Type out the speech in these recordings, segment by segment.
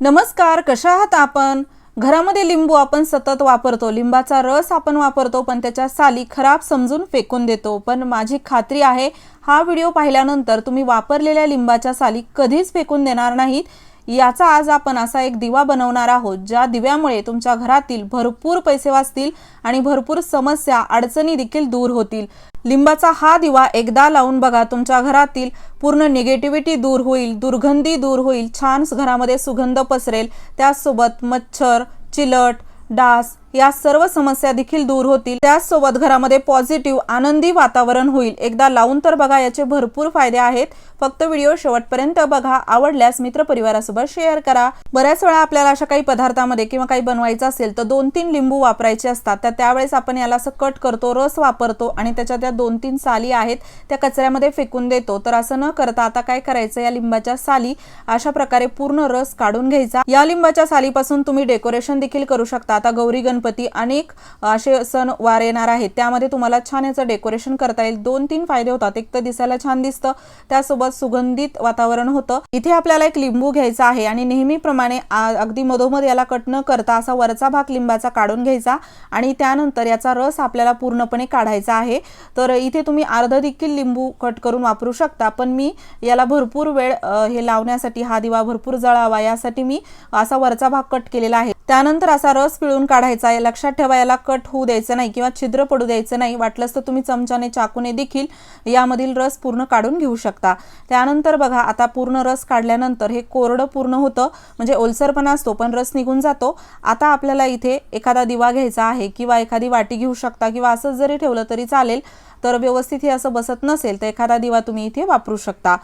नमस्कार कशा आहात आपण? घरामध्ये लिंबू आपण सतत वापरतो. लिंबाचा रस आपण वापरतो पण त्याच्या साली खराब समजून फेकून देतो. पण माझी खात्री आहे हा व्हिडिओ पाहिल्यानंतर तुम्ही वापरलेल्या लिंबाच्या साली कधीच फेकून देणार नाहीत. याचा आज आपण असा एक दिवा बनवणार आहोत ज्या दिव्यामुळे तुमच्या घरातील भरपूर पैसे वाचतील आणि भरपूर समस्या अडचणी देखील दूर होतील. लिंबाचा हा दिवा एकदा लावून बघा तुमच्या घरातील पूर्ण निगेटिव्हिटी दूर होईल दुर्गंधी दूर होईल छान घरामध्ये सुगंध पसरेल. त्याचसोबत मच्छर चिलट डास या सर्व समस्या देखील दूर होतील. त्याचसोबत घरामध्ये पॉझिटिव्ह आनंदी वातावरण होईल. एकदा लावून तर बघा याचे भरपूर फायदे आहेत. फक्त व्हिडिओ शेवटपर्यंत बघा. आवडल्यास मित्रपरिवारासोबत शेअर करा. बऱ्याच वेळा आपल्याला अशा काही पदार्थामध्ये किंवा काही बनवायचं असेल तर दोन तीन लिंबू वापरायचे असतात. तर त्यावेळेस आपण याला असं कट करतो रस वापरतो आणि त्याच्या त्या दोन तीन साली आहेत त्या कचऱ्यामध्ये फेकून देतो. तर असं न करता आता काय करायचं? या लिंबाच्या साली अशा प्रकारे पूर्ण रस काढून घ्यायचा. या लिंबाच्या सालीपासून तुम्ही डेकोरेशन देखील करू शकता. आता गौरी गणपती अनेक असे सण वार येणार आहेत. त्यामध्ये तुम्हाला छान याचं डेकोरेशन करता येईल. दोन तीन फायदे होतात. एक तर दिसायला छान दिसतं. त्यासोबत सुगंधित वातावरण होतं. इथे आपल्याला एक लिंबू घ्यायचा आहे आणि नेहमीप्रमाणे अगदी मधोमध याला कट न करता असा वरचा भाग लिंबाचा काढून घ्यायचा आणि त्यानंतर याचा रस आपल्याला पूर्णपणे काढायचा आहे. तर इथे तुम्ही अर्ध देखील लिंबू कट करून वापरू शकता. पण मी याला भरपूर वेळ हे लावण्यासाठी हा दिवा भरपूर जळावा यासाठी मी असा वरचा भाग कट केलेला आहे. त्यानंतर असा रस पिळून काढायचा आहे. लक्षात ठेवा याला कट होऊ द्यायचं नाही किंवा छिद्र पडू द्यायचं नाही. वाटलंच तर तुम्ही चमच्याने चाकूने देखील यामधील रस पूर्ण काढून घेऊ शकता. त्यानंतर बघा आता पूर्ण रस काढल्यानंतर हे कोरडं पूर्ण होतं. म्हणजे ओलसरपणा असतो पण रस निघून जातो. आता आपल्याला इथे एखादा दिवा घ्यायचा आहे किंवा एखादी वाटी घेऊ शकता किंवा असंच जरी ठेवलं तरी चालेल तर व्यवस्थित हे असं बसत नसेल तर एखादा दिवा तुम्ही इथे वापरू शकता.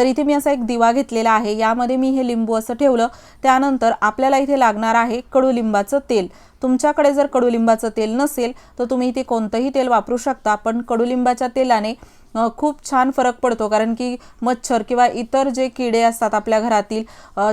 तर इथे मी असा एक दिवा घेतलेला आहे. यामध्ये मी हे लिंबू असं ठेवलं. त्यानंतर आपल्याला इथे लागणार आहे कडुलिंबाचं तेल. तुमच्याकडे जर कडुलिंबाचं तेल नसेल तर तुम्ही इथे कोणतंही तेल वापरू शकता पण कडुलिंबाच्या तेलाने खूप छान फरक पडतो. कारण की मच्छर किंवा इतर जे किडे असतात आपल्या घरातील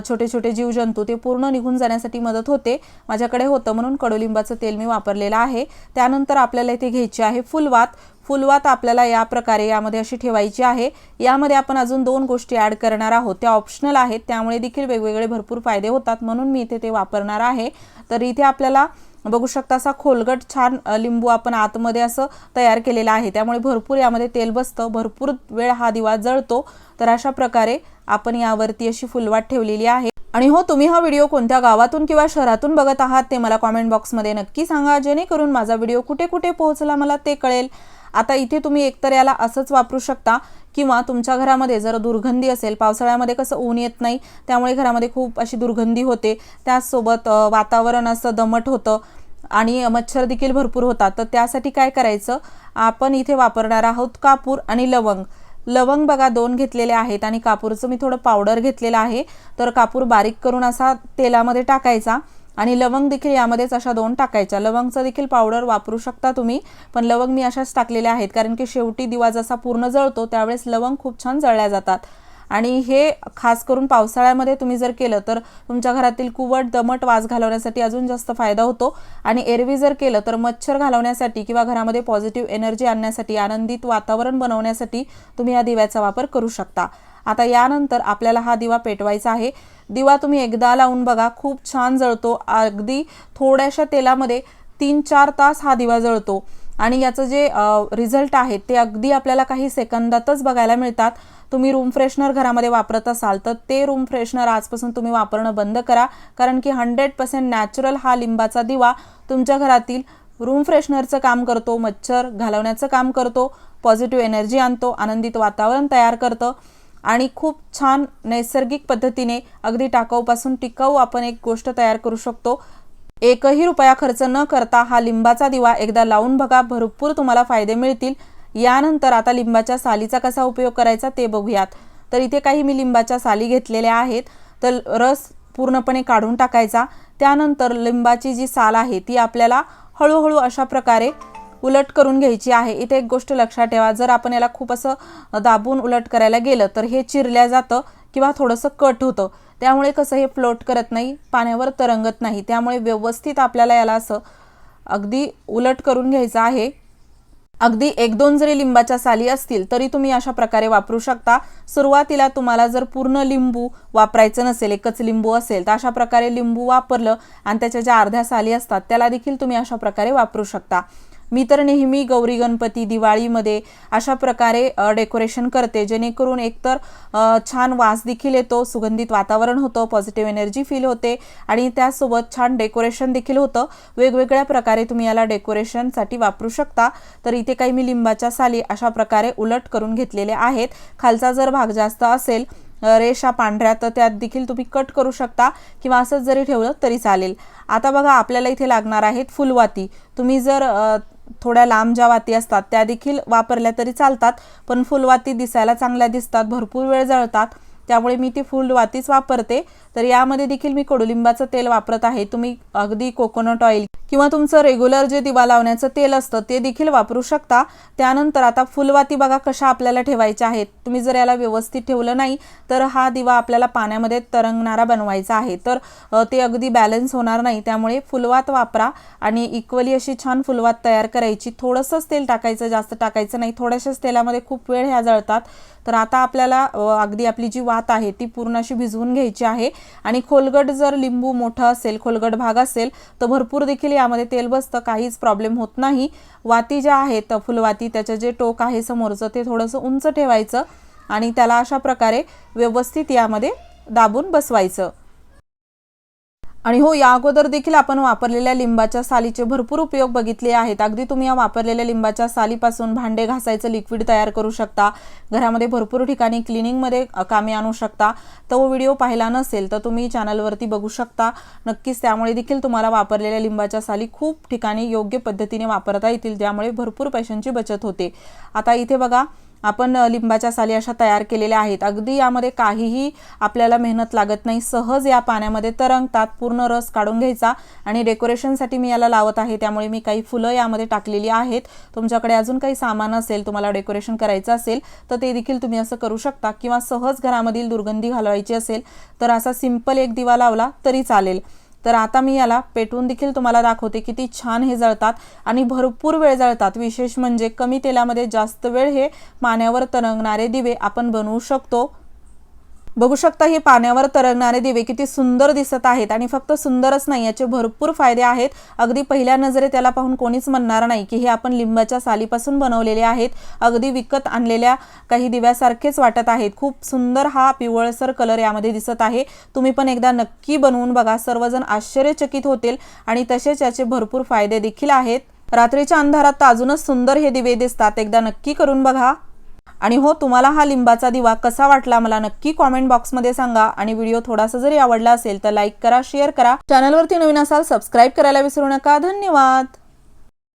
छोटे छोटे जीवजंतू ते पूर्ण निघून जाण्यासाठी मदत होते. माझ्याकडे होतं म्हणून कडुलिंबाचं तेल मी वापरलेलं आहे. त्यानंतर आपल्याला इथे घ्यायची आहे फुलवात. फुलवात आपल्याला या प्रकारे यामध्ये अशी ठेवायची आहे. यामध्ये आपण अजून दोन गोष्टी ॲड करणार आहोत. त्या ऑप्शनल आहेत. त्यामुळे देखील वेगवेगळे भरपूर फायदे होतात म्हणून मी इथे ते वापरणार आहे. तर इथे आपल्याला बघू शकता असा खोलगट छान लिंबू आपण आतमध्ये असं तयार केलेला आहे. त्यामुळे भरपूर यामध्ये तेल बसतं भरपूर वेळ हा दिवा जळतो. तर अशा प्रकारे आपण यावरती अशी फुलवाट ठेवलेली आहे. आणि हो तुम्ही हा व्हिडिओ कोणत्या गावातून किंवा शहरातून बघत आहात ते मला कॉमेंट बॉक्समध्ये नक्की सांगा. जेणेकरून माझा व्हिडिओ कुठे कुठे पोहोचला मला ते कळेल. आता इथे तुम्ही एकतर याला असंच वापरू शकता किंवा तुमच्या घरामध्ये जर दुर्गंधी असेल पावसाळ्यामध्ये कसं ऊन येत नाही त्यामुळे घरामध्ये खूप अशी दुर्गंधी होते. त्याचसोबत वातावरण असं दमट होतं आणि मच्छर देखील भरपूर होतात. तर त्यासाठी काय करायचं? आपण इथे वापरणार आहोत कापूर आणि लवंग. लवंग बघा दोन घेतलेले आहेत आणि कापूरचं मी थोडं पावडर घेतलेलं आहे. तर कापूर बारीक करून असा तेलामध्ये टाकायचा. आणि लवंग देखील यामध्येच अशा दोन टाकायच्या. लवंगचं देखील पावडर वापरू शकता तुम्ही पण लवंग मी अशाच टाकलेल्या आहेत कारण की शेवटी दिवा जसा पूर्ण जळतो त्यावेळेस लवंग खूप छान जळल्या जातात. आणि हे खास करून पावसाळ्यामध्ये तुम्ही जर केलं तर तुमच्या घरातील कुवट दमट वास घालवण्यासाठी अजून जास्त फायदा होतो. आणि एरवी जर केलं तर मच्छर घालवण्यासाठी किंवा घरामध्ये पॉझिटिव्ह एनर्जी आणण्यासाठी आनंदित वातावरण बनवण्यासाठी तुम्ही या दिव्याचा वापर करू शकता. आता यानंतर आपल्याला हा दिवा पेटवायचा आहे. दिवा तुम्ही एकदा लावून बघा खूप छान जळतो. अगदी थोड्याशा तेलामध्ये तीन चार तास हा दिवा जळतो. आणि याचं जे रिझल्ट आहे ते अगदी आपल्याला काही सेकंदातच बघायला मिळतात. तुम्ही रूम फ्रेशनर घरामध्ये वापरत असाल तर ते रूम फ्रेशनर आजपासून तुम्ही वापरणं बंद करा. कारण की हंड्रेड पर्सेंट नॅचरल हा लिंबाचा दिवा तुमच्या घरातील रूम फ्रेशनरचं काम करतो. मच्छर घालवण्याचं काम करतो. पॉझिटिव्ह एनर्जी आणतो. आनंदित वातावरण तयार करतं. आणि खूप छान नैसर्गिक पद्धतीने अगदी टाकाऊपासून टिकाऊ आपण एक गोष्ट तयार करू शकतो. एकही रुपया खर्च न करता हा लिंबाचा दिवा एकदा लावून बघा भरपूर तुम्हाला फायदे मिळतील. यानंतर आता लिंबाच्या सालीचा कसा उपयोग करायचा ते बघूयात. तर इथे काही मी लिंबाच्या साली घेतलेल्या आहेत. तर रस पूर्णपणे काढून टाकायचा. त्यानंतर लिंबाची जी साल आहे ती आपल्याला हळूहळू अशा प्रकारे उलट करून घ्यायची आहे. इथे एक गोष्ट लक्षात ठेवा. जर आपण याला खूप असं दाबून उलट करायला गेलं तर हे चिरल्या जातं किंवा थोडंसं कट होतं. त्यामुळे कसं हे फ्लोट करत नाही पाण्यावर तरंगत नाही. त्यामुळे व्यवस्थित आपल्याला याला असं अगदी उलट करून घ्यायचं आहे. अगदी एक दोन जरी लिंबाच्या साली असतील तरी तुम्ही अशा प्रकारे वापरू शकता. सुरुवातीला तुम्हाला जर पूर्ण लिंबू वापरायचं नसेल एकच लिंबू असेल तर अशा प्रकारे लिंबू वापरलं आणि त्याच्या ज्या अर्ध्या साली असतात त्याला देखील तुम्ही अशा प्रकारे वापरू शकता. मी तर नेहमी गौरी गणपती दिवाळीमध्ये अशा प्रकारे डेकोरेशन करते. जेणेकरून एकतर छान वास देखील येतो सुगंधित वातावरण होतं पॉझिटिव्ह एनर्जी फील होते आणि त्यासोबत छान डेकोरेशन देखील होतं. वेगवेगळ्या प्रकारे तुम्ही याला डेकोरेशनसाठी वापरू शकता. तर इथे काही मी लिंबाच्या साली अशा प्रकारे उलट करून घेतलेले आहेत. खालचा जर भाग जास्त असेल रेषा पांढऱ्या तर त्यात देखील तुम्ही कट करू शकता किंवा असंच जरी ठेवलं तरी चालेल. आता बघा आपल्याला इथे लागणार आहेत फुलवाती. तुम्ही जर थोड्या लांब ज्या वाती असतात त्या देखील वापरल्या तरी चालतात पण फुलवाती दिसायला चांगल्या दिसतात भरपूर वेळ जळतात. त्यामुळे मी ती फुलवातीच वापरते. तर यामध्ये देखील मी कडुलिंबाचं तेल वापरत आहे. तुम्ही अगदी कोकोनट ऑइल किंवा तुमचं रेग्युलर जे दिवा लावण्याचं तेल असतं ते देखील वापरू शकता. त्यानंतर आता फुलवाती बघा कशा आपल्याला ठेवायच्या आहेत. तुम्ही जर याला व्यवस्थित ठेवलं नाही तर हा दिवा आपल्याला पाण्यामध्ये तरंगणारा बनवायचा आहे. तर ते अगदी बॅलन्स होणार नाही. त्यामुळे फुलवात वापरा आणि इक्वली अशी छान फुलवात तयार करायची. थोडंसंच तेल टाकायचं जास्त टाकायचं नाही. थोड्याशाच तेलामध्ये खूप वेळ ह्या जळतात. तर आता आपल्याला अगदी आपली जी वात आहे ती पूर्ण अशी भिजवून घ्यायची आहे. आणि खोलगट जर लिंबू मोठं असेल खोलगट भाग असेल तर भरपूर देखील यामध्ये तेल बसतं काहीच प्रॉब्लेम होत नाही. वाती ज्या आहेत फुलवाती त्याचं जे टोक आहे समोरचं ते थोडंसं उंच ठेवायचं आणि त्याला अशा प्रकारे व्यवस्थित यामध्ये दाबून बसवायचं. आणि हो या अगोदर देखील आपण वापरलेल्या लिंबाच्या सालीचे भरपूर उपयोग बघितले आहेत. अगदी तुम्ही या वापरलेल्या लिंबाच्या सालीपासून भांडे घासायचं लिक्विड तयार करू शकता. घरामध्ये भरपूर ठिकाणी क्लिनिंगमध्ये कामे आणू शकता. तो व्हिडिओ पाहिला नसेल तर तुम्ही चॅनलवरती बघू शकता. नक्कीच त्यामुळे देखील तुम्हाला वापरलेल्या लिंबाच्या साली खूप ठिकाणी योग्य पद्धतीने वापरता येतील. ज्यामुळे भरपूर पैशांची बचत होते. आता इथे बघा आपण लिंबाच्या साली अशा तयार केलेल्या आहेत. अगदी यामध्ये काहीही आपल्याला मेहनत लागत नाही. सहज या पाण्यामध्ये तरंगतात पूर्ण रस काढून घ्यायचा आणि डेकोरेशनसाठी मी याला लावत आहे. त्यामुळे मी काही फुलं यामध्ये टाकलेली आहेत. तुमच्याकडे अजून काही सामान असेल तुम्हाला डेकोरेशन करायचं असेल तर ते देखील तुम्ही असं करू शकता. किंवा सहज घरामधील दुर्गंधी घालवायची असेल तर असा सिंपल एक दिवा लावला तरी चालेल. तर आता मी याला पेटवून देखील तुम्हाला दाखवते किती छान हे जळतात आणि भरपूर वेळ जळतात. विशेष म्हणजे कमी तेलामध्ये जास्त वेळ हे पाण्यावर तरंगणारे दिवे आपण बनवू शकतो. बघू शकता हे पाण्यावर तरंगणारे दिवे किती सुंदर दिसत आहेत आणि फक्त सुंदरच नाही याचे भरपूर फायदे आहेत. अगदी पहिल्या नजरे त्याला पाहून कोणीच म्हणणार नाही की हे आपण लिंबाच्या सालीपासून बनवलेले आहेत. अगदी विकत आणलेल्या काही दिव्यासारखेच वाटत आहेत. खूप सुंदर हा पिवळसर कलर यामध्ये दिसत आहे. तुम्ही पण एकदा नक्की बनवून बघा. सर्वजण आश्चर्यचकित होतील आणि तसेच याचे भरपूर फायदे देखील आहेत. रात्रीच्या अंधारात तर अजूनच सुंदर हे दिवे दिसतात. एकदा नक्की करून बघा. आणि हो तुम्हाला हा लिंबाचा दिवा कसा वाटला मला नक्की कॉमेंट बॉक्समध्ये सांगा. आणि व्हिडिओ थोडासा जरी आवडला असेल तर लाईक करा शेअर करा. चॅनलवरती नवीन असाल सबस्क्राईब करायला विसरू नका. धन्यवाद.